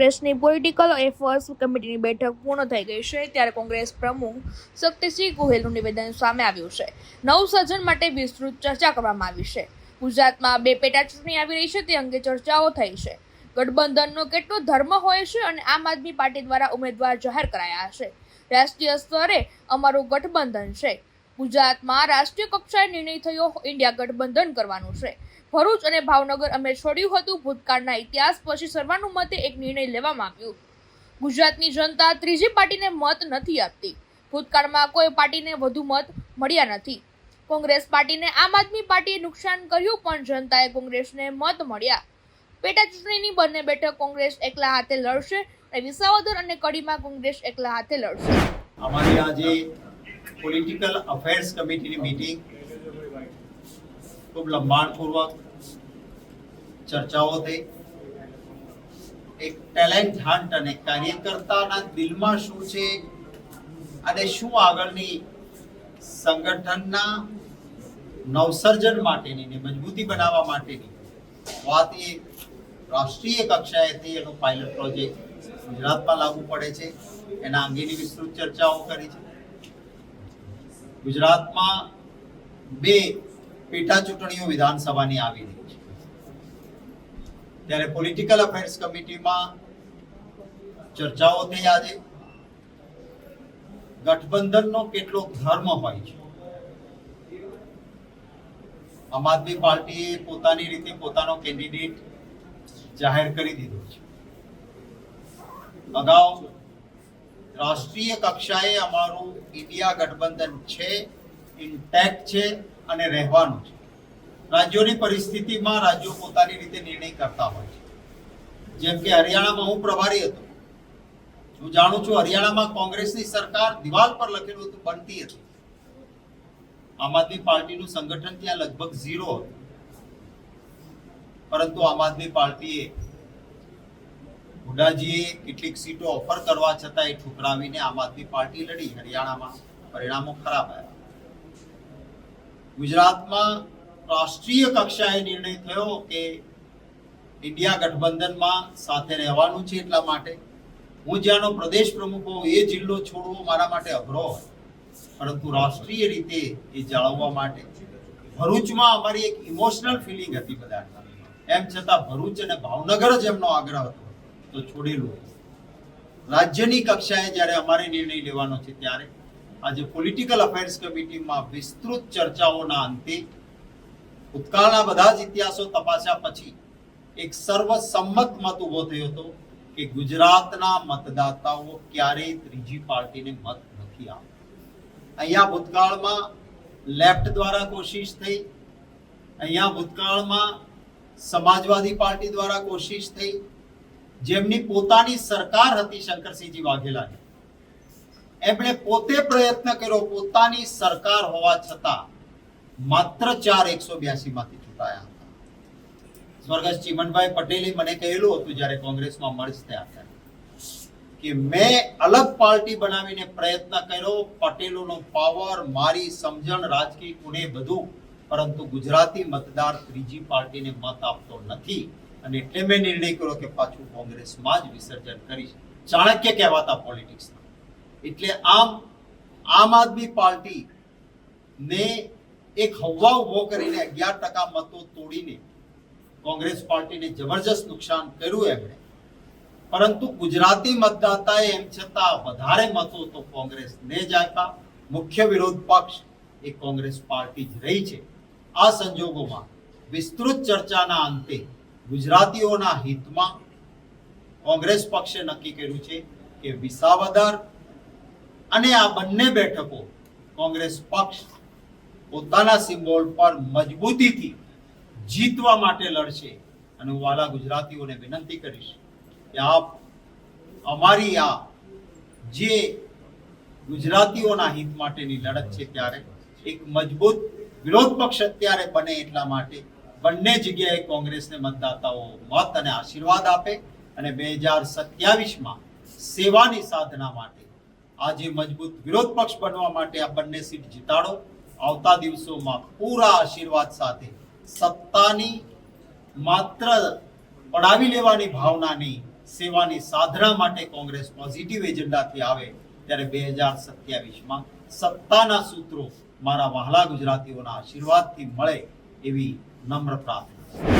કોંગ્રેસની political affairs કમિટીની બેઠક પૂર્ણ થઈ ગઈ છે ત્યારે કોંગ્રેસ પ્રમુખ શક્તિસિંહ ગોહિલનું નિવેદન સામે આવ્યું છે. નવ સર્જન માટે વિસ્તૃત ચર્ચા કરવામાં આવી છે. ગુજરાતમાં બે પેટા ચૂંટણી આવી રહી છે, તે અંગે ચર્ચાઓ થઈ છે. ગઠબંધનનો કેટલો ધર્મ હોય છે અને આમ આદમી પાર્ટી દ્વારા ઉમેદવાર જાહેર કરાયા છે. રાષ્ટ્રીય સ્તરે અમારું ગઠબંધન છે. ગુજરાતમાં રાષ્ટ્રીય કક્ષાએ નિર્ણય થયો, ઇન્ડિયા ગઠબંધન કરવાનું છે. ભરૂચ અને ભાવનગર અમે છોડ્યું હતું. ભૂતકાળના ઇતિહાસ પછી સર્વાનુમતે એક નિર્ણય લેવામાં આવ્યો. ગુજરાતની જનતા ત્રીજી પાર્ટીને મત નથી આપતી. ભૂતકાળમાં કોઈ પાર્ટીને વધુ મત મળ્યા નથી. કોંગ્રેસ પાર્ટીને આમ આદમી પાર્ટીએ નુકસાન કર્યું, પણ જનતાએ કોંગ્રેસને મત મળ્યા. પેટા ચૂંટણીની બંને બેઠક કોંગ્રેસ એકલા હાથે લડશે અને વિસાવદર અને કડીમાં કોંગ્રેસ એકલા હાથે લડશે. અમારી આજે પોલિટિકલ અફેર્સ કમિટીની મીટિંગ ખૂબ લંબાણપૂર્વક ચર્ચાઓ થઈ. એક ટેલેન્ટ હન્ટ અને કાર્યકર્તાના દિલમાં શું છે અને શું આગળની સંગઠનના નવસર્જન માટેની ને મજબૂતી બનાવવા માટેની વાત એ રાષ્ટ્રીય કક્ષાએથી એનો પાયલટ પ્રોજેક્ટ ગુજરાતમાં લાગુ પડે છે. એના અંગેની વિસ્તૃત ચર્ચાઓ કરી છે. ગુજરાતમાં બે પેટા ચૂંટણીઓ વિધાનસભાની આવી રહી છે. ત્યારે પોલિટિકલ અફેર્સ કમિટીમાં ચર્ચાઓ થઈ આજે. ગઠબંધનનો કેટલો ધર્મ હોય છે. આમ આદમી પાર્ટીએ પોતાની રીતે પોતાનો કેન્ડિડેટ જાહેર કરી દીધો છે. અગાઉ રાષ્ટ્રીય કક્ષાએ અમારું ઇન્ડિયા ગઠબંધન છે ઇન્ટેક્ટ છે. અને રહેવાનું છે. રાજ્યોની પરિસ્થિતિમાં રાજ્યો પોતાની રીતે નિર્ણય કરતા હોય છે. જેમ કે હરિયાણામાં હું પ્રભારી હતો. હું જાણું છું હરિયાણામાં કોંગ્રેસની સરકાર દિવાલ પર લખેલું હતું, બનતી હતી. આમ આદમી પાર્ટીનું સંગઠન ત્યાં લગભગ ઝીરો હતું. પરંતુ આમ આદમી પાર્ટીએ હુડાજીએ કેટલીક સીટો ઓફર કરવા છતાં એ ઠુકરાવીને આમ આદમી પાર્ટી લડી. હરિયાણામાં પરિણામો ખરાબ આવ્યા. ગુજરાતમાં રાષ્ટ્રીય કક્ષાએ નિર્ણય થયો કે ઇન્ડિયા ગઠબંધનમાં સાથે રહેવાનું છે એટલા માટે. હું જ્યાંનો પ્રદેશ પ્રમુખ હોઉં, એ જિલ્લો છોડવો મારા માટે અઘરો હોય. પરંતુ રાષ્ટ્રીય રીતે એ જાળવવા માટે ભરૂચમાં અમારી એક ઇમોશનલ ફિલિંગ હતી બધા એમ છતાં ભરૂચ અને ભાવનગર જ એમનો આગ્રહ હતો, તો છોડેલું રાજ્યની કક્ષાએ જ્યારે અમારે નિર્ણય લેવાનો છે ત્યારે આજે પોલિટિકલ અફેર્સ કમિટીમાં વિસ્તૃત ચર્ચાઓના અંતે ભૂતકાળના બધા જ ઇતિહાસો તપાસ્યા પછી એક સર્વસંમત મત ઊભો થયો હતો કે ગુજરાતના મતદાતાઓ ક્યારેય ત્રીજી પાર્ટીને મત નથી આપતા. અહીંયા ભૂતકાળમાં લેફ્ટ દ્વારા કોશિશ થઈ, અહીંયા ભૂતકાળમાં સમાજવાદી પાર્ટી દ્વારા કોશિશ થઈ, જેમની પોતાની સરકાર હતી શંકરસિંહજી વાઘેલાની. એમણે પોતે પ્રયત્ન કર્યો પોતાની સરકાર હોવા છતાં માત્ર ચાર એકસો બ્યાસી માંથી ચૂંટાયા હતા. સ્વર્ગસ્થ ચીમનભાઈ પટેલે મને કહેલું હતું જ્યારે કોંગ્રેસમાં મર્જ થયા ત્યારે કે મેં અલગ પાર્ટી બનાવીને પ્રયત્ન કર્યો, પટેલોનો પાવર મારી સમજણ, રાજકીય કુણે બધું, પરંતુ ગુજરાતી મતદાર ત્રીજી પાર્ટીને મત આપતો નથી. અને એટલે મેં નિર્ણય કર્યો કે પાછું કોંગ્રેસમાં જ વિસર્જન કરીશ. ચાણક્ય કહેવાતા પોલિટિક્સના એટલે આમ આમ આદમી પાર્ટી ને એક હવા ઊભો કરીને અગિયાર ટકા મતો તોડીને કોંગ્રેસ પાર્ટીને જબરજસ્ત નુકસાન કર્યું એમણે. પરંતુ ગુજરાતી મતદાતાએ એમ છતાં વધારે મતો તો કોંગ્રેસને જ આપ્યા. મુખ્ય વિરોધ પક્ષ એ કોંગ્રેસ પાર્ટી જ રહી છે. આ સંજોગોમાં વિસ્તૃત ચર્ચાના અંતે ગુજરાતીઓના હિતમાં કોંગ્રેસ પક્ષે નક્કી કર્યું છે કે વિસાવદર અને આ બંને બેઠકો કોંગ્રેસ પક્ષ પોતાના સિમ્બોલ પર મજબૂતીથી જીતવા માટે લડશે. અને હું વાલા ગુજરાતીઓને વિનંતી કરીશ કે આપ અમારી આ જે ગુજરાતીઓના હિત માટેની લડત છે ત્યારે એક મજબૂત વિરોધ પક્ષ અત્યારે બને એટલા માટે બંને જગ્યાએ કોંગ્રેસને મતદાતાઓ મત અને આશીર્વાદ આપે અને બે હજાર સત્યાવીસમાં સેવાની સાધના માટે આજે મજબૂત વિરોધ પક્ષ બનવા માટે આ બંને સીટ જીતાડો. આવતા દિવસોમાં પૂરા આશીર્વાદ સાથે સત્તાની માત્ર પડાવી લેવાની ભાવના નહીં સેવાની સાધના માટે કોંગ્રેસ પોઝિટિવ એજન્ડાથી આવે ત્યારે બે હજાર સત્યાવીસમાં સત્તાના સૂત્રો મારા વહાલા ગુજરાતીઓના આશીર્વાદથી મળે એવી નમ્ર પ્રાર્થના